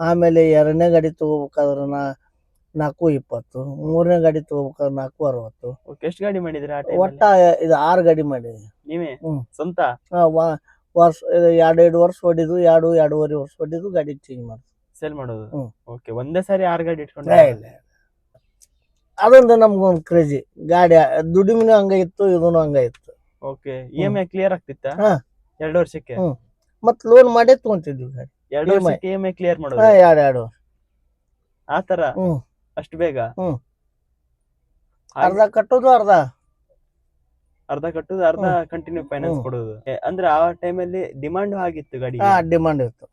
Speaker 1: ಆಮೇಲೆ ಎರಡನೇ ಗಾಡಿ ತಗೋಬೇಕಾದ್ರೆ ನಾ ನಾಲ್ಕು ಇಪ್ಪತ್ತು ಮೂರನೇ ಗಾಡಿ ತಗೋಬೇಕಾದ್ರೆ ನಾಲ್ಕು ಅರವತ್ತು.
Speaker 2: ಓಕೆ ಎಷ್ಟು ಗಾಡಿ ಮಾಡಿದ್ರಿ
Speaker 1: ಒಟ್ಟ ಇದು ಆರು ಗಾಡಿ ಮಾಡಿದ್ವಿ
Speaker 2: ನೀವೇ. ಸ್ವಂತ?
Speaker 1: ವರ್ಷ ಎರಡು ಎರಡು ವರ್ಷ ಹೊಡಿದು ಎರಡು ಎರಡೂವರೆ ವರ್ಷ ಹೊಡಿದು ಗಾಡಿ ಚೇಂಜ್ ಮಾಡಿ
Speaker 2: ಸೇಲ್ ಮಾಡೋದು. ಓಕೆ ಒಂದೇ ಸಾರಿ ಆರು ಗಾಡಿ ಇಟ್ಕೊಂಡು
Speaker 1: ಅದೊಂದು ನಮ್ಗೊಂದು ಕ್ರೇಜಿ ಗಾಡಿ ದುಡಿಮೆನೂ ಹಂಗ ಇತ್ತು ಇದೂ ಹಂಗ ಇತ್ತು.
Speaker 2: Okay E M I clear ಆಗ್ತಿತ್ತಾ. ಎರಡು ವರ್ಷಕ್ಕೆ.
Speaker 1: ಮತ್ ಲೋನ್ ಮಾಡೇ ತಗೊಂತಿದ್ವಿ ಗಾಡಿ.
Speaker 2: ಎರಡು
Speaker 1: EMI.
Speaker 2: ವರ್ಷಕ್ಕೆ ಇ ಎಂ ಐ ಕ್ಲಿಯರ್ ಮಾಡೋದು.
Speaker 1: ಹಾ ಎರಡು ಎರಡು
Speaker 2: ಆ ತರ?
Speaker 1: ಹ್ಮ್.
Speaker 2: ಅಷ್ಟು ಬೇಗ?
Speaker 1: ಹ್ಮ್.
Speaker 2: ಹಾಗೆ
Speaker 1: ಅರ್ಧ ಕಟ್ಟೋದು ಅರ್ಧ.
Speaker 2: ಅರ್ಧ ಕಟ್ಟುದು ಅರ್ಧ ಕಂಟಿನ್ಯೂ ಫೈನಾನ್ಸ್
Speaker 1: ಹ್ಮ್.
Speaker 2: ಕೊಡೋದು. ಎ, ಅಂದ್ರೆ ಆ ಟೈಮಲ್ಲಿ ಡಿಮಾಂಡ್ ಆಗಿತ್ತು ಗಾಡಿ.
Speaker 1: ಹಾ ಡಿಮಾಂಡ್ ಇತ್ತು.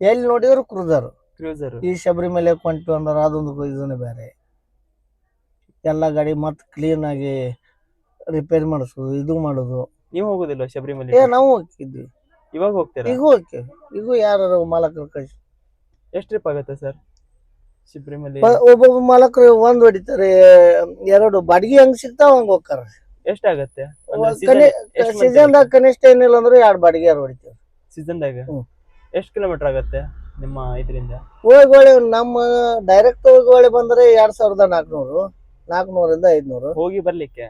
Speaker 1: ಎಲ್ಲಿ ನೋಡಿದ್ರು ಕ್ರೂಸರ್
Speaker 2: ಕ್ರೂಸರ್
Speaker 1: ಈ ಶಬರಿಮಲೆ ಕೊಂಟು ಅಂದ್ರೆ ಅದೊಂದು ಇದನ್ನ ಬೇರೆ. ಎಲ್ಲ ಗಾಡಿ ಮತ್ ಕ್ಲೀನ್ ಆಗಿ ರಿಪೇರಿ ಮಾಡಿಸೋದು ಇದು ಮಾಡೋದು.
Speaker 2: ನೀವು ಹೋಗುದಿಲ್ಲ ಶಬರಿಮಲೆ?
Speaker 1: ಏ ನಾವು ಹೋಗಿದ್ವಿ
Speaker 2: ಇವಾಗ ಹೋಗ್ತೀರಾ?
Speaker 1: ಈಗೂ ಹೋಗ್ತೀವಿ. ಈಗೂ ಯಾರು ಮಾಲಕರು ಕಳಿಸಿ
Speaker 2: ಎಷ್ಟು ಟ್ರಿಪ್ ಆಗುತ್ತೆ ಸರ್ ಶಿಬ್ರಿಮಲ್ಲಿ
Speaker 1: ಒಬ್ಬೊಬ್ಬ ಮಾಲಕರು ಒಂದ್ ಹೊಡಿತಾರೆ ಎರಡು. ಬಾಡಿಗೆ ಹಂಗ್ ಸಿಗ್ತಾವ ಹಂಗ ಹೋಗ್ತಾರ.
Speaker 2: ಎಷ್ಟಾಗತ್ತೆ
Speaker 1: ಸೀಸನ್ದಾಗ ಕನಿಷ್ಠ ಏನಿಲ್ಲ ಅಂದ್ರೆ ಎರಡು ಬಾಡಿಗೆ ಯಾರು ಹೊಡಿತೀವಿ.
Speaker 2: ಸೀಸನ್ದಾಗ. ಎಷ್ಟು ಕಿಲೋಮೀಟರ್ ಆಗತ್ತೆ ನಿಮ್ಮ ಇದರಿಂದ?
Speaker 1: ಹೋಗಿ ನಮ್ಮ ಡೈರೆಕ್ಟ್ ಹೋಗಿ ಬಂದ್ರೆ ಎರಡ್ ಸಾವಿರದ ನಾಲ್ಕುನೂರು ನಾಲ್ಕುನೂರಿಂದ ಐದ್ನೂರು.
Speaker 2: ಹೋಗಿ ಬರ್ಲಿಕ್ಕೆ?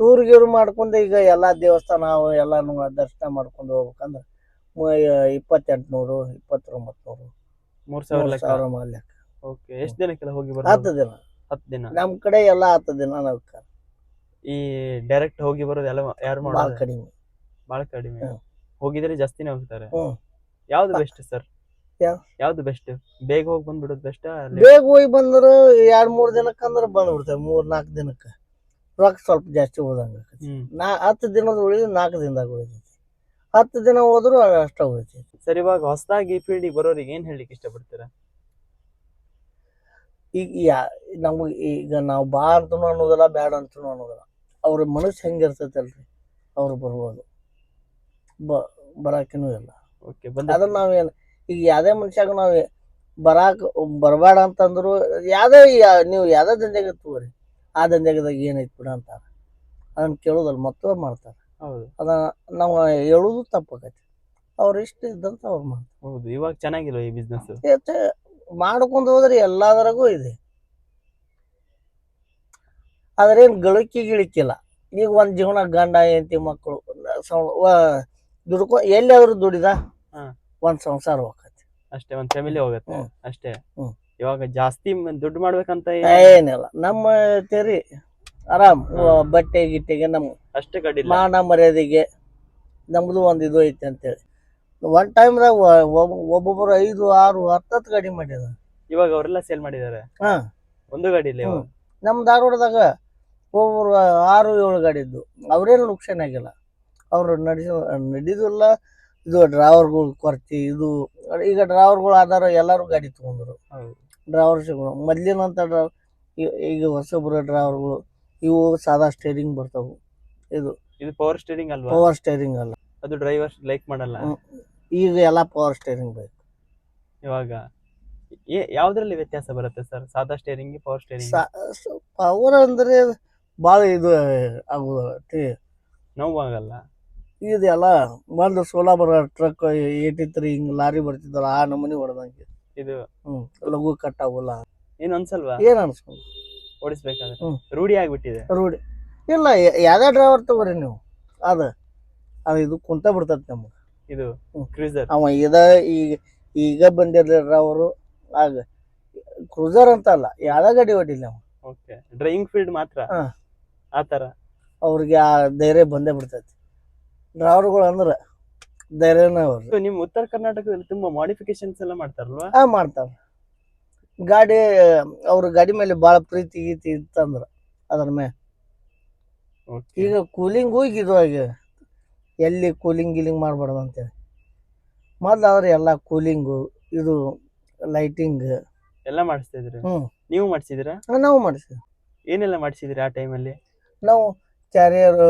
Speaker 1: ಟೂರ್ ಗೀರ್ ಮಾಡ್ಕೊಂಡು ಈಗ ಎಲ್ಲಾ ದೇವಸ್ಥಾನ ಎಲ್ಲಾನು ದರ್ಶನ ಮಾಡ್ಕೊಂಡು ಹೋಗ್ಬೇಕಂದ್ರೆ ಇಪ್ಪತ್ತೆಂಟುನೂರು ಇಪ್ಪತ್ತೊಂಬತ್ತು ನೂರು
Speaker 2: ಮೂರ್ ಸಾವಿರ ಲೆಕ್ಕ ಓಕೆ ಎಷ್ಟು ದಿನಕ್ಕೆಲ್ಲ ಹೋಗಿ
Speaker 1: ಹತ್ತು
Speaker 2: ಬರ್ಬೋದು
Speaker 1: ದಿನ.
Speaker 2: ಹತ್ತು ದಿನ.
Speaker 1: ನಮ್ ಕಡೆ ಎಲ್ಲಾ ಹತ್ತು ದಿನ ನಾವು
Speaker 2: ಈ ಡೈರೆಕ್ಟ್ ಹೋಗಿ ಬರೋದು ಎಲ್ಲ ಯಾರು
Speaker 1: ಭಾಳ
Speaker 2: ಮಾಡೋದು
Speaker 1: ಕಡಿಮೆ.
Speaker 2: ಬಹಳ ಕಡಿಮೆ.
Speaker 1: ಹ್ಮ್.
Speaker 2: ಹೋಗಿದ್ರೆ ಜಾಸ್ತಿನೇ ಹೋಗ್ತಾರೆ.
Speaker 1: ಹ್ಮ್.
Speaker 2: ಯಾವ್ದು ಬೆಸ್ಟ್ ಸರ್?
Speaker 1: ಯಾವ-
Speaker 2: ಯಾವ್ದು ಬೆಸ್ಟ್ ಬೇಗ ಹೋಗಿ ಬಂದ್ಬಿಡೋದು ಬೆಸ್ಟ್
Speaker 1: ಬೇಗ ಹೋಗಿ ಬಂದ್ರೆ ಎರಡ್ ಮೂರ್ ದಿನಕ್ಕಂದ್ರೆ ಬಂದ್ಬಿಡ್ತೇವೆ ಮೂರ್ ನಾಲ್ಕು ದಿನಕ್ಕ. ರೊಕ್ಕ ಸ್ವಲ್ಪ ಜಾಸ್ತಿ ಉಳ್ದಂಗ ನಾ ಹತ್ತು ದಿನದ ಉಳಿದು ನಾಲ್ಕು ದಿನದಾಗ ಉಳಿತೈತಿ. ಹತ್ತು ದಿನ ಹೋದ್ರು ಅಷ್ಟ ಉಳಿತೈತಿ.
Speaker 2: ಸರ್ ಇವಾಗ ಹೊಸದಾಗಿ ಈ ಫೀಲ್ಡಿಗೆ ಬರೋರಿಗೆ ಏನ್ ಹೇಳಲಿಕ್ಕೆ ಇಷ್ಟಪಡ್ತೀರಾ?
Speaker 1: ಈಗ ಯಾ ನಮಗೆ ಈಗ ನಾವು ಬಾ ಅಂತನೂ ಅನ್ನೋದಿಲ್ಲ ಬ್ಯಾಡ ಅಂತ ಅನ್ನೋದಿಲ್ಲ. ಅವ್ರ ಮನಸ್ಸು ಹೆಂಗಿರ್ತೈತಲ್ರಿ ಅವ್ರು ಬರ್ಬೋದು. ಬ ಬರಾಕಿನೂ ಇಲ್ಲ.
Speaker 2: ಓಕೆ ಬಂದ.
Speaker 1: ಅದನ್ನ ನಾವೇನು ಈಗ ಯಾವ್ದೇ ಮನುಷ್ಯಾಗ ನಾವು ಬರಾಕ್ ಬರಬೇಡ ಅಂತಂದ್ರು ಯಾವ್ದೇ ನೀವು ಯಾವ್ದೇ ದಂಧೆಗೆ ತಗೋರಿ. ಆ ದಂಧೆಗದಾಗ ಏನೈತಿ ಬಿಡ ಅಂತಾರೆ. ಅದನ್ನು ಕೇಳೋದಲ್ಲ ಮತ್ತೊಬ್ಬ ಮಾಡ್ತಾರೆ.
Speaker 2: ಹೌದು.
Speaker 1: ಅದ ನಾವು ಹೇಳೋದು ತಪ್ಪಾಕೈತಿ ಅವ್ರು ಇಷ್ಟ ಇದ್ದಂತ ಅವ್ರು ಮಾಡ್ತಾರೆ.
Speaker 2: ಹೌದು ಇವಾಗ ಚೆನ್ನಾಗಿಲ್ಲ ಈ ಬಿಸ್ನೆಸ್
Speaker 1: ಮಾಡ್ಕೊಂಡು ಹೋದ್ರೆ ಎಲ್ಲದರಾಗೂ ಇದೆ. ಆದ್ರೇನ್ ಗಳಿಕೆ ಗಿಳಿಕಿಲ್ಲ. ಈಗ ಒಂದು ಜೀವನ ಗಂಡ ಹೆಂಡತಿ ಮಕ್ಕಳು ದುಡ್ಕೊ ಎಲ್ಲಿ ದುಡಿದ
Speaker 2: ಹಾ.
Speaker 1: ಒಂದ್ ಸಂಸಾರ ಹೋಗತ್ತೆ.
Speaker 2: ಅಷ್ಟೇ ಒಂದ್ ಫ್ಯಾಮಿಲಿ ಹೋಗುತ್ತೆ
Speaker 1: ಹ್ಮ್.
Speaker 2: ಅಷ್ಟೇ.
Speaker 1: ಹ್ಮ್.
Speaker 2: ಇವಾಗ ಜಾಸ್ತಿ ದುಡ್ಡು ಮಾಡ್ಬೇಕಂತ ಏನ್-
Speaker 1: ಏನಿಲ್ಲ. ನಮ್ಮ ತೆರಿ ಆರಾಮ್. ಬಟ್ಟೆ ಗಿಟ್ಟೆಗೆ ನಮ್
Speaker 2: ಅಷ್ಟೇ ಕಡಿ
Speaker 1: ಮಾನ ಮರ್ಯಾದೆಗೆ ನಮ್ದು ಒಂದ್ ಇದು ಐತಿ ಅಂತೇಳಿ. ಒನ್ ಟೈಮ್ದಾಗ ಒಬ್ಬೊಬ್ಬರು ಐದು ಆರು ಹತ್ತತ್ತು ಗಾಡಿ ಮಾಡಿದ
Speaker 2: ಇವಾಗ ಅವರೆಲ್ಲ ಸೇಲ್ ಮಾಡಿದ್ದಾರೆ?
Speaker 1: ಹಾ.
Speaker 2: ಒಂದು ಗಾಡಿ ಇಲ್ಲ ಇವಾಗ?
Speaker 1: ನಮ್ಮ ಧಾರವಾಡದಾಗ ಒಬ್ಬರು ಆರು ಏಳು ಗಾಡಿ ಇದ್ದು ಅವ್ರೇನು ನುಕ್ಸಾನ್ ಆಗಿಲ್ಲ. ಅವರು ನಡೆಸ ನಡೆದಿಲ್ಲ ಇದು ಡ್ರೈವರ್ಗಳು ಕೊರತೆ ಇದು ಈಗ ಡ್ರೈವರ್ಗಳು ಆಧಾರ ಎಲ್ಲರೂ ಗಾಡಿ ತಗೊಂಡ್ರು.
Speaker 2: ಹೌದು.
Speaker 1: ಡ್ರೈವರ್ ಮೊದಲಿನಂಥ ಮೊದ್ಲಿನಂತ ಡ್ರೈವ್ ಈಗ ಹೊಸಬ್ರ ಡ್ರಾವರ್ಗಳು ಇವು ಸಾದಾ ಸ್ಟೇರಿಂಗ್ ಬರ್ತಾವು. ಇದು
Speaker 2: ಇದು ಪವರ್ ಸ್ಟೇರಿಂಗ್ ಅಲ್ವಾ?
Speaker 1: ಪವರ್ ಸ್ಟೇರಿಂಗ್ ಅಲ್ಲ.
Speaker 2: ಅದು ಡ್ರೈವರ್ಸ್ ಲೈಕ್ ಮಾಡಲ್ಲ.
Speaker 1: ಈಗ ಎಲ್ಲ ಪವರ್ ಸ್ಟೇರಿಂಗ್ ಬೇಕು.
Speaker 2: ಇವಾಗ ಯಾವ್ದ್ರಲ್ಲಿ ವ್ಯತ್ಯಾಸ ಬರುತ್ತೆ ಸರ್? ಸಾದಾ ಸ್ಟೇರಿಂಗ್ ಪವರ್ ಸ್ಟೇರಿಂಗ್
Speaker 1: ಪವರ್ ಅಂದ್ರೆ ಭಾಳ ಇದು ಆಗುದು
Speaker 2: ನೋವಾಗಲ್ಲ?
Speaker 1: ಇದೆಲ್ಲ ಮೊದಲು ಸೋಲಾ ಬರೋ ಟ್ರಕ್ ಏಟಿ ತ್ರೀ ಹಿಂಗ್ ಲಾರಿ ಬರ್ತಿದ್ರು ಆ ನಮೂನಿ ಹೊಡೆದಂಗೆ.
Speaker 2: ಇದು
Speaker 1: ಲಘು ಕಟ್ ಆಗೋಲ್ಲ
Speaker 2: ಏನ್ ಅನ್ಸಲ್ವಾ?
Speaker 1: ಏನ್ ಅನ್ಸ್ಕೊಂಡು
Speaker 2: ಓಡಿಸ್ಬೇಕಾದ್ರೆ.
Speaker 1: ಹ್ಮ್.
Speaker 2: ರೂಢಿ ಆಗ್ಬಿಟ್ಟಿದೆ.
Speaker 1: ರೂಢಿ. ಇಲ್ಲ ಯ- ಯಾವ್ದೇ ಡ್ರೈವರ್ ತಗೋರಿ ನೀವು. ಅದ ಅದು ಇದು ಕುಂತ ಬಿಡ್ತದ ನಮ್ಗೆ.
Speaker 2: ಇದು
Speaker 1: ಹ್ಮ್.
Speaker 2: ಕ್ರೂಸರ್
Speaker 1: ಅವ ಇದ ಈಗ ಈಗ ಬಂದಿರ್ಲಿ ಅವರು ಆಗ ಕ್ರೂಸರ್ ಅಂತ ಅಲ್ಲ ಯಾವ್ದೇ ಗಾಡಿ ಹೊಡಿಲ್ಲ ಅವ.
Speaker 2: ಓಕೆ ಡ್ರೈವಿಂಗ್ ಫೀಲ್ಡ್ ಮಾತ್ರ?
Speaker 1: ಹಾ.
Speaker 2: ಆತರ
Speaker 1: ಅವ್ರಿಗೆ ಆ ಧೈರ್ಯ ಬಂದೇ ಬಿಡ್ತೈತಿ. ಡ್ರೈವರ್ಗಳು ಅಂದ್ರೆ ಧೈರ್ಯನೇ ಅವ್ರು
Speaker 2: So, ನಿಮ್ ಉತ್ತರ ಕರ್ನಾಟಕದಲ್ಲಿ ತುಂಬಾ ಮಾಡಿಫಿಕೇಶನ್ಸ್ ಎಲ್ಲ ಮಾಡ್ತಾರಲ್ವಾ?
Speaker 1: ಆ ಮಾಡ್ತಾರ. ಗಾಡಿ ಅವ್ರ ಗಾಡಿ ಮೇಲೆ ಭಾಳ ಪ್ರೀತಿ ಗೀತಿ ಇತ್ತಂದ್ರ ಅದ್ರ ಮೇಲೆ ಈಗ ಕೂಲಿಂಗ್ ಹೋಗಿ ಇದು ಆಗಿ ಎಲ್ಲಿ ಕೂಲಿಂಗ್ ಗೀಲಿಂಗ್ ಮಾಡ್ಬಾರ್ದು ಅಂತೇಳಿ. ಮೊದ್ಲು ಆದ್ರೆ ಎಲ್ಲ ಕೂಲಿಂಗು ಇದು ಲೈಟಿಂಗ್
Speaker 2: ಎಲ್ಲ ಮಾಡಿಸ್ತಿದ್ರಿ ಹ್ಞೂ
Speaker 1: ಹ್ಮ್.
Speaker 2: ನೀವು ಮಾಡಿಸಿದಿರಾ
Speaker 1: ನಾವು ಮಾಡಿಸ್ತೀವಿ
Speaker 2: ಏನೆಲ್ಲ ಮಾಡಿಸಿದ್ರಿ ಆ ಟೈಮಲ್ಲಿ
Speaker 1: ನಾವು ಕ್ಯಾರಿಯರ್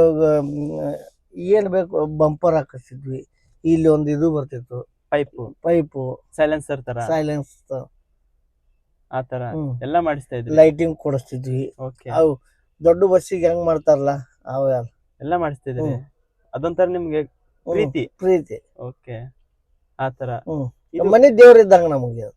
Speaker 1: ಏನು ಬೇಕು ಬಂಪರ್ ಹಾಕಿಸ್ತಿದ್ವಿ ಇಲ್ಲಿ ಒಂದು ಇದು ಬರ್ತಿತ್ತು.
Speaker 2: ಪೈಪ್.
Speaker 1: ಪೈಪ್.
Speaker 2: ಸೈಲೆನ್ಸರ್ ತರ.
Speaker 1: ಸೈಲೆನ್ಸ್
Speaker 2: ಆ ತರ.
Speaker 1: ಹ್ಮ್.
Speaker 2: ಎಲ್ಲ ಮಾಡಿಸ್ತಾ ಇದ್ವಿ
Speaker 1: ಲೈಟಿಂಗ್ ಕೊಡಿಸ್ತಿದ್ವಿ.
Speaker 2: ಓಕೆ
Speaker 1: ಅವು ದೊಡ್ಡ ಬಸ್ಸಿಗೆ ಹೆಂಗ್ ಮಾಡ್ತಾರಲ್ಲ ಅವು ಎಲ್ಲ
Speaker 2: ಮಾಡಿಸ್ತಾ ಇದ್ವಿ
Speaker 1: ಹ್ಮ್.
Speaker 2: ಅದೊಂಥರ ನಿಮ್ಗೆ. ಪ್ರೀತಿ?
Speaker 1: ಪ್ರೀತಿ.
Speaker 2: ಓಕೆ ಆ ತರ.
Speaker 1: ಹ್ಮ್.
Speaker 2: ಇದು
Speaker 1: ಮನೆ ದೇವ್ರ ಇದ್ದಂಗ ನಮಗೆ.